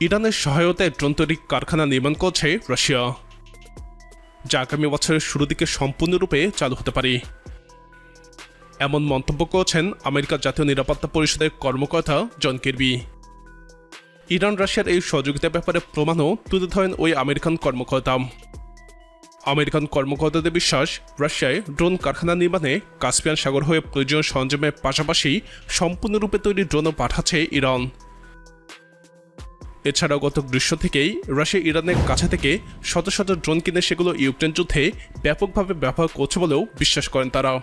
ইরানের সহায়তায় ড্রোন কারখানা নির্মাণ করছে রাশিয়া। যা আগামী বছরের শুরু দিকে সম্পূর্ণরূপে চালু হতে পারে। এমন মন্তব্য করেছেন আমেরিকার জাতীয় নিরাপত্তা পরিষদের কর্মকর্তা জন কিরবি। ইরান রাশিয়ার এই সহযোগিতার ব্যাপারে প্রমাণও তুলে ধরেন ওই আমেরিকান কর্মকর্তা। আমেরিকান কর্মকর্তাদের বিশ্বাস, রাশিয়ায় ড্রোন কারখানা নির্মাণে কাস্পিয়ান সাগর হয়ে প্রয়োজনীয় সরঞ্জামের পাশাপাশি সম্পূর্ণরূপে তৈরি ড্রোনও পাঠাচ্ছে ইরান। এছাড়াও গত গ্রীষ্ম থেকেই রাশিয়া ইরানের কাছে থেকে শত শত ড্রোন কিনে সেগুলো ইউক্রেন যুদ্ধে ব্যাপকভাবে ব্যবহার করছে বলেও বিশ্বাস করেন তারা।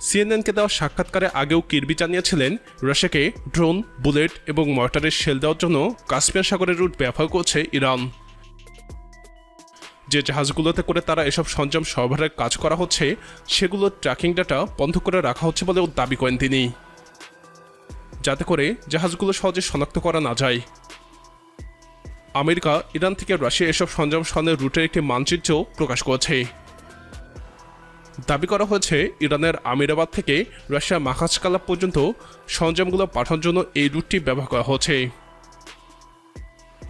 সিএনএনকে দেওয়া সাক্ষাৎকারে আগেও কিরবি জানিয়েছিলেন, রাশিয়াকে ড্রোন, বুলেট এবং মর্টারের শেল দেওয়ার জন্য কাশ্মীর সাগরের রুট ব্যবহার করছে ইরান। যে জাহাজগুলোতে করে তারা এসব সরঞ্জাম সরবরাহের কাজ করা হচ্ছে সেগুলোর ট্র্যাকিং ডাটা বন্ধ করে রাখা হচ্ছে বলেও দাবি করেন তিনি। যাতে করে জাহাজগুলো সহজে শনাক্ত করা না যায়। আমেরিকা, ইরান থেকে রাশিয়া এসব সরঞ্জাম সনের রুটের একটি মানচিত্র প্রকাশ করেছে। দাবি করা হয়েছে, ইরানের আমিরাবাদ থেকে রাশিয়া মাখাজকালা পর্যন্ত সরঞ্জামগুলো পাঠানোর জন্য এই রুটটি ব্যবহার করা হচ্ছে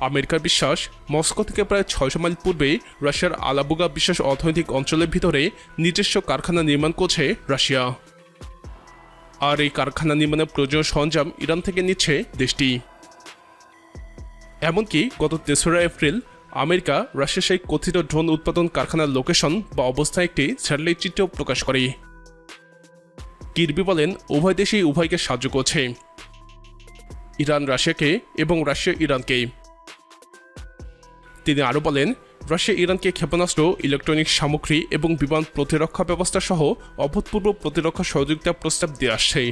আমেরিকার বিশ্বাস, মস্কো থেকে প্রায় ছয়শো মাইল পূর্বে রাশিয়ার আলাবুগা বিশেষ অর্থনৈতিক অঞ্চলের ভিতরে নিজস্ব কারখানা নির্মাণ করছে রাশিয়া। আর এই কারখানা নির্মাণের প্রয়োজনীয় সরঞ্জাম ইরান থেকে নিচ্ছে দেশটি। এমনকি গত তেসরা এপ্রিল আমেরিকা রাশিয়ার সেই কথিত ড্রোন উৎপাদন কারখানার লোকেশন বা অবস্থা একটি স্যাটেলাইট চিত্র প্রকাশ করে। কিরবি বলেন, উভয় দেশই উভয়কে সাহায্য করছে। ইরান, রাশিয়াকে এবং রাশিয়া ইরানকে তিনি আরও বলেন, রাশিয়া ইরানকে ক্ষেপণাস্ত্র, ইলেকট্রনিক সামগ্রী এবং বিমান প্রতিরক্ষা ব্যবস্থা সহ অভূতপূর্ব প্রতিরক্ষা সহযোগিতা প্রস্তাব দিয়ে আসছে।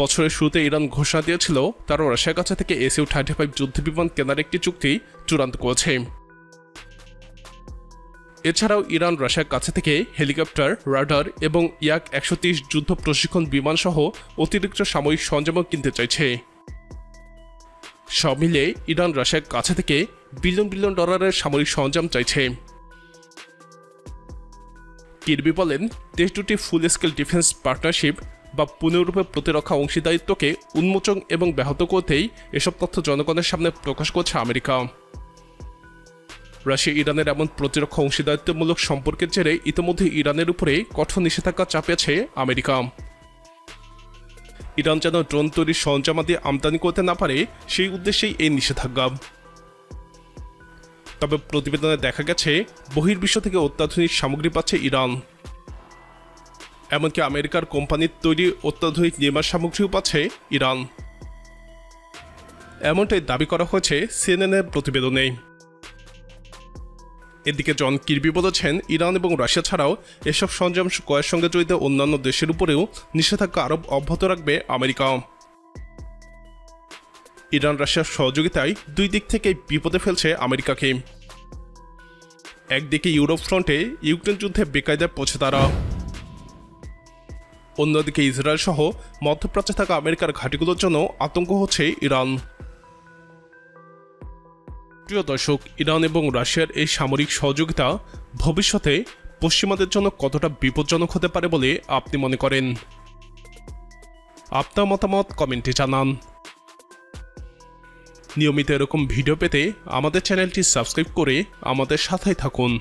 বছরের শুরুতে ইরান ঘোষণা দিয়েছিল, তারা রাশিয়ার কাছে থেকে এসইউ থার্টি ফাইভ যুদ্ধ বিমান কেনার একটি চুক্তি চূড়ান্ত করেছে। এছাড়াও ইরান রাশিয়ার কাছে থেকে হেলিকপ্টার, রাডার এবং ইয়াক একশো ত্রিশ যুদ্ধ প্রশিক্ষণ বিমান সহ অতিরিক্ত সামরিক সরঞ্জামও কিনতে চাইছে। সব মিলে ইরান রাশিয়ার কাছে থেকে বিলিয়ন বিলিয়ন ডলারের সামরিক সরঞ্জাম চাইছে। কিরবি বলেন, দেশ দুটি ফুল স্কেল ডিফেন্স পার্টনারশিপ বা পুনরূপে প্রতিরক্ষা অংশীদারিত্বকে উন্মোচন এবং ব্যাহত করতেই এসব তথ্য জনগণের সামনে প্রকাশ করছে আমেরিকা। রাশিয়া, ইরানের এমন প্রতিরক্ষা অংশীদারিত্বমূলক সম্পর্কের জেরে ইতিমধ্যে ইরানের উপরে কঠোর নিষেধাজ্ঞা চাপিয়েছে আমেরিকা। ইরান যেন ড্রোন তৈরির সরঞ্জামাদি আমদানি করতে না পারে, সেই উদ্দেশ্যেই এই নিষেধাজ্ঞা। তবে প্রতিবেদনে দেখা গেছে, বহির্বিশ্ব থেকে অত্যাধুনিক সামগ্রী পাচ্ছে ইরান। এমনকি আমেরিকার কোম্পানির তৈরি অত্যাধুনিক নির্মাণ সামগ্রীও পাচ্ছে ইরান। এমনটাই দাবি করা হয়েছে সিএনএনের প্রতিবেদনে। এদিকে জন কিরবি বলেছেন, ইরান এবং রাশিয়া ছাড়াও এসব সরঞ্জাম ক্রয়ের সঙ্গে জড়িত অন্যান্য দেশের উপরেও নিষেধাজ্ঞা আরোপ অব্যাহত রাখবে আমেরিকা। ইরান রাশিয়ার সহযোগিতায় দুই দিক থেকে বিপদে ফেলছে আমেরিকাকে। একদিকে ইউরোপ ফ্রন্টে ইউক্রেন যুদ্ধে বেকায়দায় পৌঁছে তারা। অন্যদিকে ইসরায়েল সহ মধ্যপ্রাচ্যে থাকা আমেরিকার ঘাঁটিগুলোর জন্য আতঙ্ক হচ্ছে ইরান। প্রিয় দর্শক, ইরান এবং রাশিয়ার এই সামরিক সহযোগিতা ভবিষ্যতে পশ্চিমাদের জন্য কতটা বিপজ্জনক হতে পারে বলে আপনি মনে করেন? আপনার মতামত কমেন্টে জানান। নিয়মিত এরকম ভিডিও পেতে আমাদের চ্যানেলটি সাবস্ক্রাইব করে আমাদের সাথেই থাকুন।